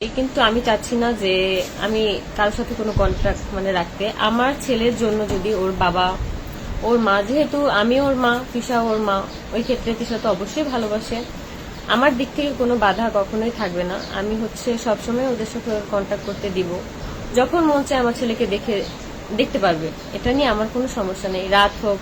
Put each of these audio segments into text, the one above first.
কিন্তু আমি চাচ্ছি না যে আমি কারোর সাথে কোনো কন্ট্রাক্ট মানে রাখতে। আমার ছেলের জন্য যদি ওর বাবা, ওর মা, যেহেতু আমি ওর মা, তিশা ওর মা, ওই ক্ষেত্রে তিশা তো অবশ্যই ভালোবাসে। আমার দিক থেকে কোনো বাধা কখনোই থাকবে না। আমি হচ্ছে সবসময় ওদের সাথে কন্ট্যাক্ট করতে দিব। যখন মন চায় আমার ছেলেকে দেখে, দেখতে পারবে। এটা নিয়ে আমার কোনো সমস্যা নেই। রাত হোক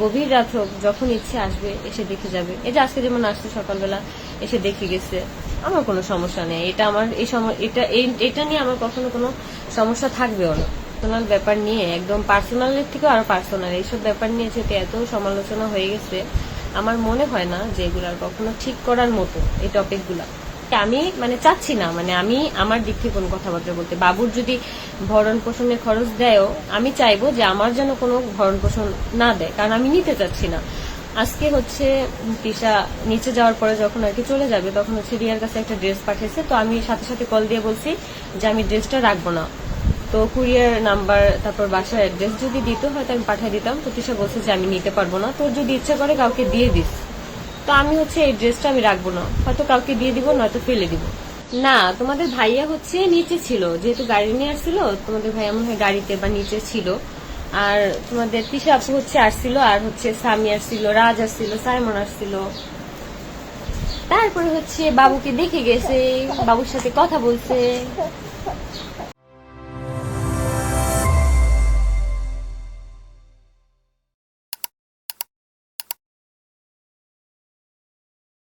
গভীর রাত হোক, যখন ইচ্ছে আসবে এসে দেখে যাবে। এই যে আজকে যেমন আসছে সকালবেলা, এসে দেখে গেছে, আমার কোনো সমস্যা নেই। এটা আমার, এই এটা এটা নিয়ে আমার কখনো কোনো সমস্যা থাকবেও না। পার্সোনাল ব্যাপার নিয়ে, একদম পার্সোনালের থেকেও আরও পার্সোনাল এইসব ব্যাপার নিয়ে যেহেতু এত সমালোচনা হয়ে গেছে, আমার মনে হয় না যে এগুলো আর কখনো ঠিক করার মতো এই টপিকগুলা আমি মানে চাচ্ছি না মানে আমি আমার দিক থেকে কোনো কথাবার্তা বলতে। বাবুর যদি ভরণ পোষণের খরচ দেয়ও, আমি চাইব যে আমার যেন কোনো ভরণ পোষণ না দেয়, কারণ আমি নিতে চাচ্ছি না। আজকে হচ্ছে তিশা নিচে যাওয়ার পরে যখন আর কি চলে যাবে, তখন হচ্ছে রিয়ার কাছে একটা ড্রেস পাঠিয়েছে। তো আমি সাথে সাথে কল দিয়ে বলছি যে আমি ড্রেসটা রাখব না। তো কুরিয়ার নাম্বার, তারপর বাসার অ্যাড্রেস যদি দিত হয়তো আমি পাঠিয়ে দিতাম। তো তিশা বলছে যে আমি নিতে পারব না। তোর যদি ইচ্ছা করে কাউকে দিয়ে দিস। তো আমি হচ্ছে এই ড্রেসটা আমি রাখব না। হয়তো কাউকে দিয়ে দিব, নয়তো ফেলে দিব। না, তোমাদের ভাইয়া হচ্ছে নিচে ছিল। যেহেতু গাড়ি নিয়ে আসছিল, তোমাদের ভাইয়া মনে হয় গাড়িতে বা নিচে ছিল। আর তোমাদের তিশা আপু হচ্ছে আসছিল, আর হচ্ছে সামি আসছিল, রাজ আসছিল, সাইমন আসছিল। তারপরে হচ্ছে বাবুকে দেখে গেছে, বাবুর সাথে কথা বলছে।